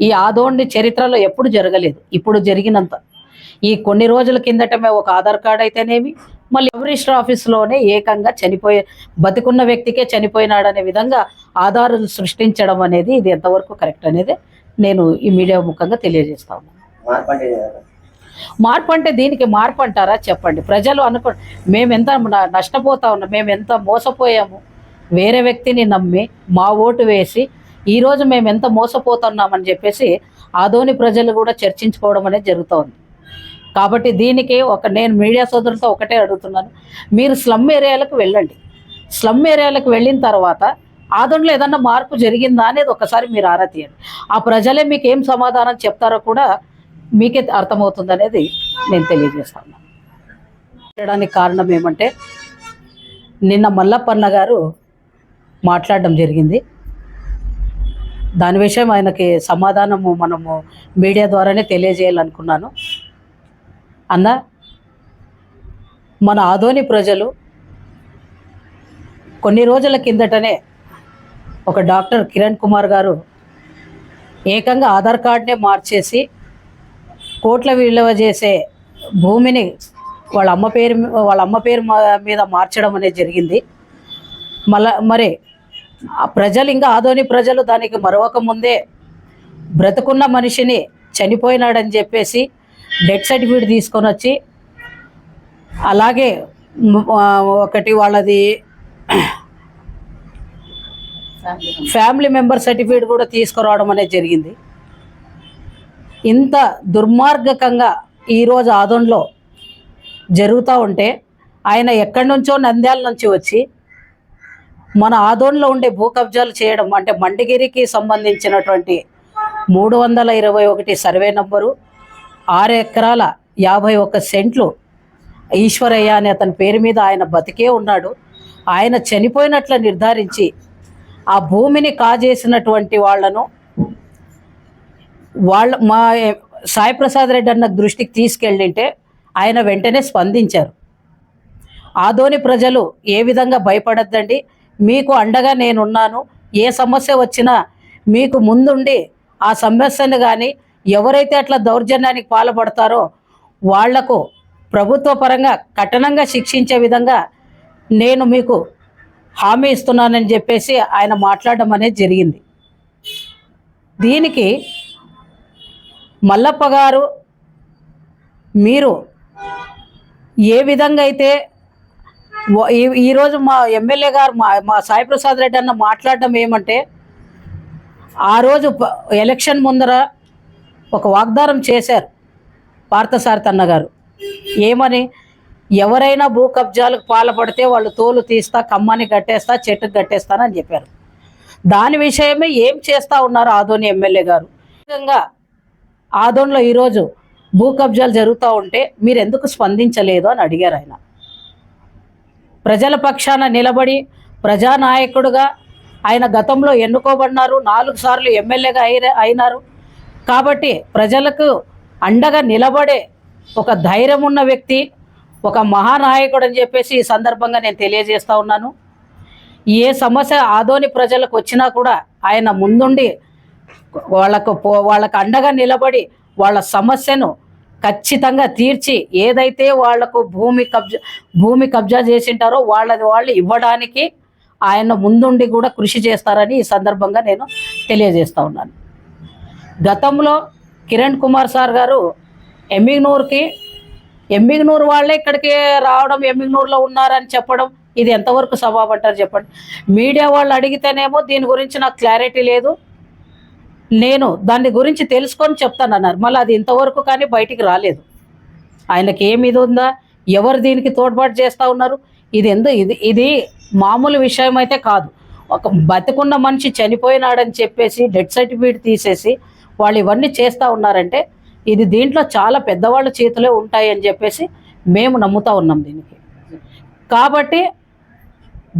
ఈ ఆదోండి చరిత్రలో ఎప్పుడు జరగలేదు. ఇప్పుడు జరిగినంత. ఈ కొన్ని రోజుల కిందటమే ఒక ఆధార్ కార్డ్ అయితేనేమి మళ్ళీ రిజిస్టర్ ఆఫీస్లోనే ఏకంగా చనిపోయే బతికున్న వ్యక్తికే చనిపోయినాడనే విధంగా ఆధారాలు సృష్టించడం అనేది ఇది ఎంతవరకు కరెక్ట్ అనేది నేను ఈ మీడియా ముఖంగా తెలియజేస్తా ఉన్నాను. మార్పు అంటే దీనికి మార్పు అంటారా? చెప్పండి. ప్రజలు అనుకో మేము ఎంత నష్టపోతా ఉన్నాం మేము ఎంత మోసపోయాము. వేరే వ్యక్తిని నమ్మి మా ఓటు వేసి ఈరోజు మేము ఎంత మోసపోతున్నామని చెప్పేసి ఆదోని ప్రజలు కూడా చర్చించుకోవడం అనేది జరుగుతోంది. కాబట్టి దీనికి ఒక నేను మీడియా సోదరులతో ఒకటే అడుగుతున్నాను. మీరు స్లమ్ ఏరియాలకు వెళ్ళండి. స్లమ్ ఏరియాలకు వెళ్ళిన తర్వాత ఆదోనిలో ఏదన్నా మార్పు జరిగిందా అనేది ఒకసారి మీరు ఆరా తీయండి. ఆ ప్రజలే మీకు ఏం సమాధానం చెప్తారో కూడా మీకే అర్థమవుతుంది అనేది నేను తెలియజేస్తాను. చేయడానికి కారణం ఏమంటే నిన్న మల్లప్పన్న గారు మాట్లాడడం జరిగింది. దాని విషయం ఆయనకి సమాధానము మనము మీడియా ద్వారానే తెలియజేయాలనుకున్నాను. అన్న మన ఆదోని ప్రజలు కొన్ని రోజుల కిందటనే ఒక డాక్టర్ కిరణ్ కుమార్ గారు ఏకంగా ఆధార్ కార్డ్నే మార్చేసి కోట్ల విలువ చేసే భూమిని వాళ్ళ అమ్మ పేరు వాళ్ళ అమ్మ పేరు మీద మార్చడం అనేది జరిగింది. మళ్ళా మరి ప్రజలు ఇంకా ఆదోని ప్రజలు దానికి మరొక ముందే బ్రతుకున్న మనిషిని చనిపోయినాడని చెప్పేసి డెత్ సర్టిఫికేట్ తీసుకొని వచ్చి అలాగే ఒకటి వాళ్ళది ఫ్యామిలీ మెంబర్ సర్టిఫికేట్ కూడా తీసుకురావడం అనేది జరిగింది. ఇంత దుర్మార్గకంగా ఈరోజు ఆదోన్లో జరుగుతూ ఉంటే ఆయన ఎక్కడి నుంచో నంద్యాల నుంచి వచ్చి మన ఆదోన్లో ఉండే భూ కబ్జాలు చేయడం అంటే మండిగిరికి సంబంధించినటువంటి మూడు వందల ఇరవై ఒకటి సర్వే నంబరు ఆరు ఎకరాల యాభై ఒక్క సెంట్లు ఈశ్వరయ్య అనే అతని పేరు మీద ఆయన బతికే ఉన్నాడు. ఆయన చనిపోయినట్లు నిర్ధారించి ఆ భూమిని కాజేసినటువంటి వాళ్ళను వాళ్ళ మా సాయి ప్రసాద్ రెడ్డి అన్న దృష్టికి తీసుకెళ్ళింటే ఆయన వెంటనే స్పందించారు. ఆదోని ప్రజలు ఏ విధంగా భయపడద్దండి? మీకు అండగా నేనున్నాను. ఏ సమస్య వచ్చినా మీకు ముందుండి ఆ సమస్యను కానీ ఎవరైతే అట్లా దౌర్జన్యానికి పాల్పడతారో వాళ్ళకు ప్రభుత్వ పరంగా కఠినంగా శిక్షించే విధంగా నేను మీకు హామీ ఇస్తున్నానని చెప్పేసి ఆయన మాట్లాడడం అనేది జరిగింది. దీనికి మల్లప్ప గారు మీరు ఏ విధంగా అయితే ఈరోజు మా ఎమ్మెల్యే గారు మా మా సాయి ప్రసాద్ రెడ్డి అన్న మాట్లాడడం ఏమంటే ఆ రోజు ప- ఎలక్షన్ ముందర ఒక వాగ్దానం చేశారు పార్థసారథి అన్న గారు. ఏమని? ఎవరైనా భూ కబ్జాలకు పాల్పడితే వాళ్ళు తోలు తీస్తా కమ్మని కట్టేస్తా చెట్టుకు కట్టేస్తానని చెప్పారు. దాని విషయమే ఏం చేస్తా ఉన్నారు ఆదోని ఎమ్మెల్యే గారు? విధంగా ఆదోన్లో ఈరోజు భూ కబ్జాలు జరుగుతూ ఉంటే మీరు ఎందుకు స్పందించలేదు అని అడిగారు ఆయన. ప్రజల పక్షాన నిలబడి ప్రజానాయకుడుగా ఆయన గతంలో ఎన్నుకోబడినారు నాలుగు సార్లు ఎమ్మెల్యేగా అయిన అయినారు. కాబట్టి ప్రజలకు అండగా నిలబడే ఒక ధైర్యం ఉన్న వ్యక్తి ఒక మహానాయకుడు అని చెప్పేసి ఈ సందర్భంగా నేను తెలియజేస్తూ ఉన్నాను. ఏ సమస్య ఆదోని ప్రజలకు వచ్చినా కూడా ఆయన ముందుండి వాళ్ళకు వాళ్ళకు అండగా నిలబడి వాళ్ళ సమస్యను ఖచ్చితంగా తీర్చి ఏదైతే వాళ్ళకు భూమి కబ్జా భూమి కబ్జా చేసింటారో వాళ్ళది వాళ్ళు ఇవ్వడానికి ఆయన ముందుండి కూడా కృషి చేస్తారని ఈ సందర్భంగా నేను తెలియజేస్తూ ఉన్నాను. గతంలో కిరణ్ కుమార్ సార్ గారు ఎమ్మిగ్నూర్కి ఎమ్మిగ్నూర్ వాళ్ళే ఇక్కడికి రావడం ఎమ్మిగ్నూర్లో ఉన్నారని చెప్పడం ఇది ఎంతవరకు సవాబ్ అంటారు చెప్పండి? మీడియా వాళ్ళు అడిగితేనేమో దీని గురించి నాకు క్లారిటీ లేదు. నేను దాని గురించి తెలుసుకొని చెప్తానన్నారు మళ్ళీ అది ఇంతవరకు కానీ బయటికి రాలేదు. ఆయనకి ఏమి ఇది ఉందా? ఎవరు దీనికి తోడ్పాటు చేస్తూ ఉన్నారు? ఇది ఎందు ఇది ఇది మామూలు విషయం అయితే కాదు. ఒక బతికున్న మనిషి చనిపోయినాడని చెప్పేసి డెత్ సర్టిఫికేట్ తీసేసి వాళ్ళు ఇవన్నీ చేస్తూ ఉన్నారంటే ఇది దీంట్లో చాలా పెద్దవాళ్ళ చేతిలో ఉంటాయి అని చెప్పేసి మేము నమ్ముతా ఉన్నాం దీనికి. కాబట్టి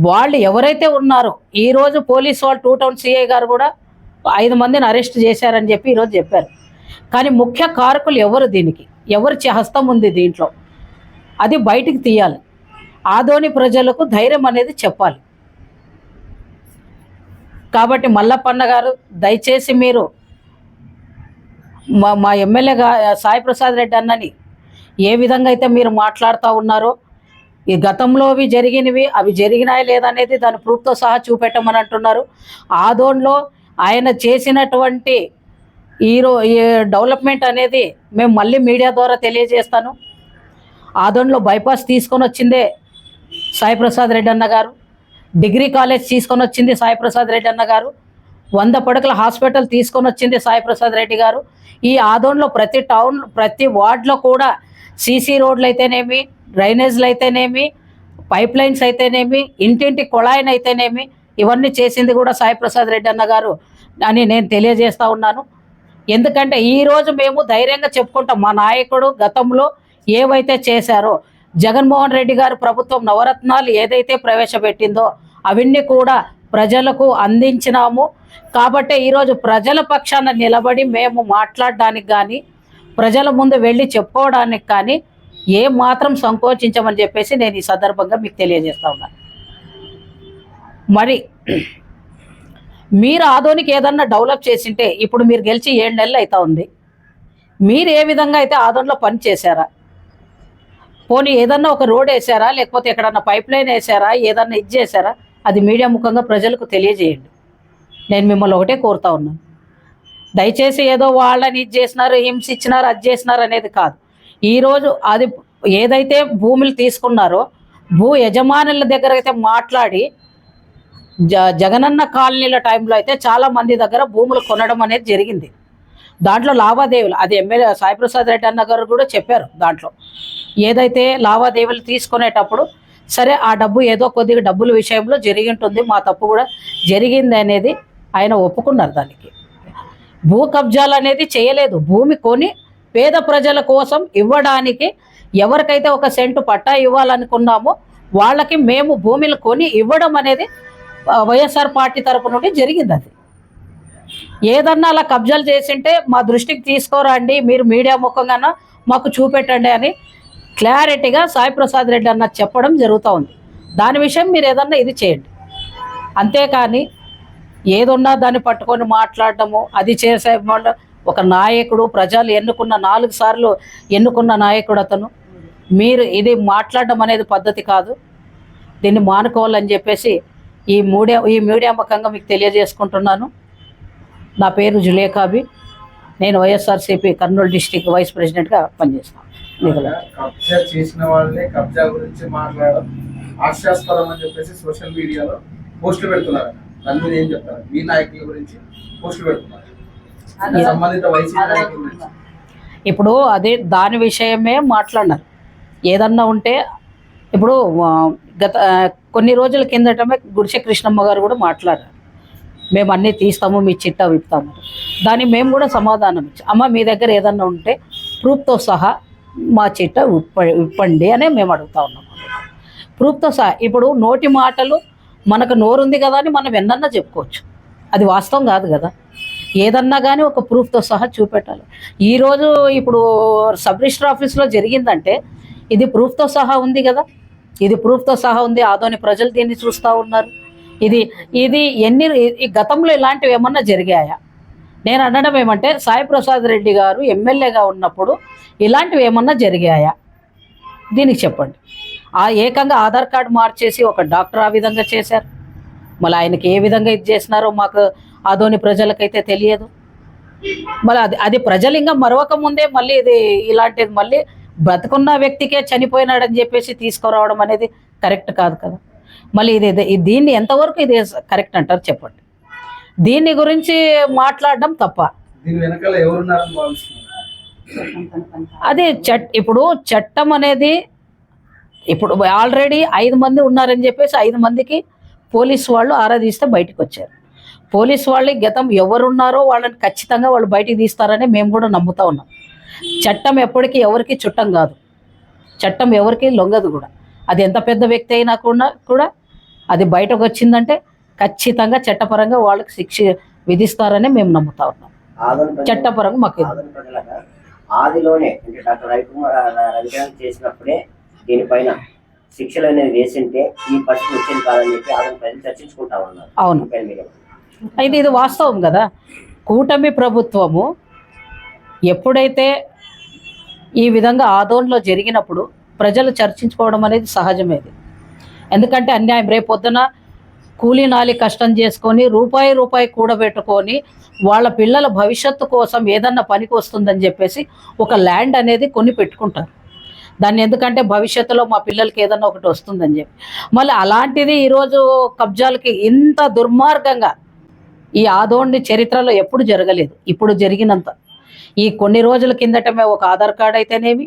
వాళ్ళు ఎవరైతే ఉన్నారో ఈరోజు పోలీస్ వాళ్ళు టూ టౌన్ సిఐ గారు కూడా ఐదు మందిని అరెస్ట్ చేశారని చెప్పి ఈరోజు చెప్పారు. కానీ ముఖ్య కారకులు ఎవరు దీనికి? ఎవరు చేహస్తం ఉంది దీంట్లో? అది బయటికి తీయాలి. ఆదోని ప్రజలకు ధైర్యం అనేది చెప్పాలి. కాబట్టి మల్లప్పన్న గారు దయచేసి మీరు మా మా ఎమ్మెల్యే గా సాయి ప్రసాద్ రెడ్డి అన్నని ఏ విధంగా అయితే మీరు మాట్లాడుతూ ఉన్నారో ఈ గతంలో అవి జరిగినవి అవి జరిగినాయి లేదనేది దాని ప్రూఫ్తో సహా చూపెట్టమని అంటున్నారు. ఆదోన్లో ఆయన చేసినటువంటి ఈరో ఈ డెవలప్మెంట్ అనేది మేము మళ్ళీ మీడియా ద్వారా తెలియజేస్తాను. ఆదోన్లో బైపాస్ తీసుకొని వచ్చిందే సాయిప్రసాద్ రెడ్డి అన్న గారు. డిగ్రీ కాలేజ్ తీసుకొని వచ్చింది సాయిప్రసాద్ రెడ్డి అన్న గారు. వంద పడకల హాస్పిటల్ తీసుకొని వచ్చింది సాయిప్రసాద్ రెడ్డి గారు. ఈ ఆదోన్లో ప్రతి టౌన్ ప్రతి వార్డులో కూడా సీసీ రోడ్లు అయితేనేమి డ్రైనేజ్లు అయితేనేమి పైప్ లైన్స్ అయితేనేమి ఇంటింటి కుళాయిని అయితేనేమి ఇవన్నీ చేసింది కూడా సాయి ప్రసాద్ రెడ్డి అన్న గారు అని నేను తెలియజేస్తూ ఉన్నాను. ఎందుకంటే ఈరోజు మేము ధైర్యంగా చెప్పుకుంటాం మా నాయకుడు గతంలో ఏవైతే చేశారో జగన్మోహన్ రెడ్డి గారు ప్రభుత్వం నవరత్నాలు ఏదైతే ప్రవేశపెట్టిందో అవన్నీ కూడా ప్రజలకు అందించినాము. కాబట్టి ఈరోజు ప్రజల పక్షాన నిలబడి మేము మాట్లాడడానికి కానీ ప్రజల ముందు వెళ్ళి చెప్పుకోవడానికి కానీ ఏ మాత్రం సంకోచించమని చెప్పేసి నేను ఈ సందర్భంగా మీకు తెలియజేస్తా ఉన్నాను. మరి మీరు ఆదోనికి ఏదన్నా డెవలప్ చేసింటే ఇప్పుడు మీరు గెలిచి ఏడు నెలలు అవుతా ఉంది. మీరు ఏ విధంగా అయితే ఆదోన్లో పని చేశారా? పోనీ ఏదన్నా ఒక రోడ్ వేసారా లేకపోతే ఎక్కడన్నా పైప్ లైన్ వేసారా ఏదన్నా ఇది చేశారా? అది మీడియా ముఖంగా ప్రజలకు తెలియజేయండి. నేను మిమ్మల్ని ఒకటే కోరుతా ఉన్నాను దయచేసి ఏదో వాళ్ళని ఇది చేసినారు హింస ఇచ్చినారు అది చేసినారు అనేది కాదు. ఈరోజు అది ఏదైతే భూములు తీసుకున్నారో భూ యజమానుల దగ్గర అయితే మాట్లాడి జ జగనన్న కాలనీల టైంలో అయితే చాలా మంది దగ్గర భూములు కొనడం అనేది జరిగింది. దాంట్లో లావాదేవీలు అది ఎమ్మెల్యే సాయిప్రసాద్ రెడ్డి అన్న గారు కూడా చెప్పారు దాంట్లో. ఏదైతే లావాదేవీలు తీసుకునేటప్పుడు సరే ఆ డబ్బు ఏదో కొద్దిగా డబ్బుల విషయంలో జరిగి ఉంటుంది మా తప్పు కూడా జరిగింది అనేది ఆయన ఒప్పుకున్నారు దానికి. భూ కబ్జాలు అనేది చేయలేదు. భూమి కొని పేద ప్రజల కోసం ఇవ్వడానికి ఎవరికైతే ఒక సెంటు పట్టా ఇవ్వాలనుకున్నామో వాళ్ళకి మేము భూమిని కొని ఇవ్వడం అనేది వైఎస్ఆర్ పార్టీ తరపు నుండి జరిగింది అది. ఏదన్నా అలా కబ్జాలు చేసింటే మా దృష్టికి తీసుకోరండి మీరు మీడియా ముఖంగాన మాకు చూపెట్టండి అని క్లారిటీగా సాయి ప్రసాద్ రెడ్డి అన్న చెప్పడం జరుగుతూ ఉంది. దాని విషయం మీరు ఏదన్నా ఇది చేయండి. అంతేకాని ఏదున్నా దాన్ని పట్టుకొని మాట్లాడటము అది చేసే ఒక నాయకుడు ప్రజలు ఎన్నుకున్న నాలుగు సార్లు ఎన్నుకున్న నాయకుడు అతను. మీరు ఇది మాట్లాడడం అనేది పద్ధతి కాదు. దీన్ని మానుకోవాలని చెప్పేసి ఈ మీడియా ఈ మీడియా ముఖంగా మీకు తెలియజేసుకుంటున్నాను. నా పేరు జులేఖాబి. నేను వైఎస్ఆర్సీపీ కర్నూలు డిస్టిక్ వైస్ ప్రెసిడెంట్గా పనిచేస్తాను. కబ్జా చేసిన వాళ్ళే కబ్జా గురించి మాట్లాడడం హాస్యాస్పదం అని చెప్పేసి సోషల్ మీడియాలో పోస్టులు పెడుతున్నారు. దాని మీద ఏం చెప్తారు? మీ నాయకుల గురించి పోస్టులు పెడుతున్నారు. సంబంధిత వైసీపీ నాయకుల గురించి. ఇప్పుడు అదే దాని విషయమే మాట్లాడినారు. ఏదన్నా ఉంటే ఇప్పుడు గత కొన్ని రోజుల కిందటమే గుడిసె కృష్ణమ్మ గారు కూడా మాట్లాడారు. మేము అన్నీ తీస్తాము మీ చిట్టా విప్పుతాము. దాన్ని మేము కూడా సమాధానం ఇచ్చాం. అమ్మ మీ దగ్గర ఏదన్నా ఉంటే ప్రూఫ్తో సహా మా చిట్ట విప్ప విప్పండి అనే మేము అడుగుతా ఉన్నాం. ప్రూఫ్తో సహా ఇప్పుడు నోటి మాటలు మనకు నోరుంది కదా అని మనం ఎన్నన్నా చెప్పుకోవచ్చు. అది వాస్తవం కాదు కదా. ఏదన్నా కానీ ఒక ప్రూఫ్తో సహా చూపెట్టాలి. ఈరోజు ఇప్పుడు సబ్ రిజిస్టర్ ఆఫీస్లో జరిగిందంటే ఇది ప్రూఫ్తో సహా ఉంది కదా. ఇది ప్రూఫ్తో సహా ఉంది. ఆదోని ప్రజలు దీన్ని చూస్తూ ఉన్నారు. ఇది ఇది ఎన్ని ఈ గతంలో ఇలాంటివి ఏమన్నా జరిగాయా? నేను అనడం ఏమంటే సాయి ప్రసాద్ రెడ్డి గారు ఎమ్మెల్యేగా ఉన్నప్పుడు ఇలాంటివి ఏమన్నా జరిగాయా? దీనికి చెప్పండి. ఆ ఏకంగా ఆధార్ కార్డు మార్చేసి ఒక డాక్టర్ ఆ విధంగా చేశారు. మళ్ళీ ఆయనకి ఏ విధంగా ఇది చేసినారో మాకు ఆదోని ప్రజలకైతే తెలియదు. మళ్ళీ అది అది ప్రజలు ఇంకా మరొక ముందే మళ్ళీ ఇది ఇలాంటిది మళ్ళీ బ్రతుకున్న వ్యక్తికే చనిపోయినాడని చెప్పేసి తీసుకురావడం అనేది కరెక్ట్ కాదు కదా. మళ్ళీ ఇది దీన్ని ఎంతవరకు ఇది కరెక్ట్ అంటారు చెప్పండి. దీని గురించి మాట్లాడడం తప్ప. అదే చట్ ఇప్పుడు చట్టం అనేది ఇప్పుడు ఆల్రెడీ ఐదు మంది ఉన్నారని చెప్పేసి ఐదు మందికి పోలీస్ వాళ్ళు ఆరాధిస్తే బయటకు వచ్చారు. పోలీస్ వాళ్ళు గతం ఎవరున్నారో వాళ్ళని ఖచ్చితంగా వాళ్ళు బయటికి తీస్తారని మేము కూడా నమ్ముతా ఉన్నాం. చట్టం ఎప్పటికీ ఎవరికి చుట్టం కాదు. చట్టం ఎవరికి లొంగదు కూడా. అది ఎంత పెద్ద వ్యక్తి అయినా కూడా కూడా అది బయటకు వచ్చిందంటే ఖచ్చితంగా చట్టపరంగా వాళ్ళకి శిక్ష విధిస్తారని మేము నమ్ముతా ఉన్నాం. చట్టపరంగా మాకు ఆదిలోనే అంటే డాక్టర్ రవికుమార్ రవికిరణ్ చేసినప్పుడే దీనిపైన శిక్షలు అనేది వేసింటే ఈ పరిస్థితి వచ్చేది కాదని చెప్పి ఆదరణ ప్రజలు చర్చించుకుంటా ఉన్నారు. అవును. అయితే ఇది వాస్తవం కదా. కూటమి ప్రభుత్వము ఎప్పుడైతే ఈ విధంగా ఆందోళనలో జరిగినప్పుడు ప్రజలు చర్చించుకోవడం అనేది సహజమేది. ఎందుకంటే అన్యాయం రేపు పొద్దున కూలీ నాలి కష్టం చేసుకొని రూపాయి రూపాయి కూడబెట్టుకొని వాళ్ళ పిల్లల భవిష్యత్తు కోసం ఏదన్నా పనికి వస్తుందని చెప్పేసి ఒక ల్యాండ్ అనేది కొని పెట్టుకుంటారు. దాన్ని ఎందుకంటే భవిష్యత్తులో మా పిల్లలకి ఏదన్నా ఒకటి వస్తుందని చెప్పి. మళ్ళీ అలాంటిది ఈరోజు కబ్జాలకి ఇంత దుర్మార్గంగా ఈ ఆదోణి చరిత్రలో ఎప్పుడు జరగలేదు. ఇప్పుడు జరిగినంత ఈ కొన్ని రోజుల కిందటమే ఒక ఆధార్ కార్డ్ అయితేనేమి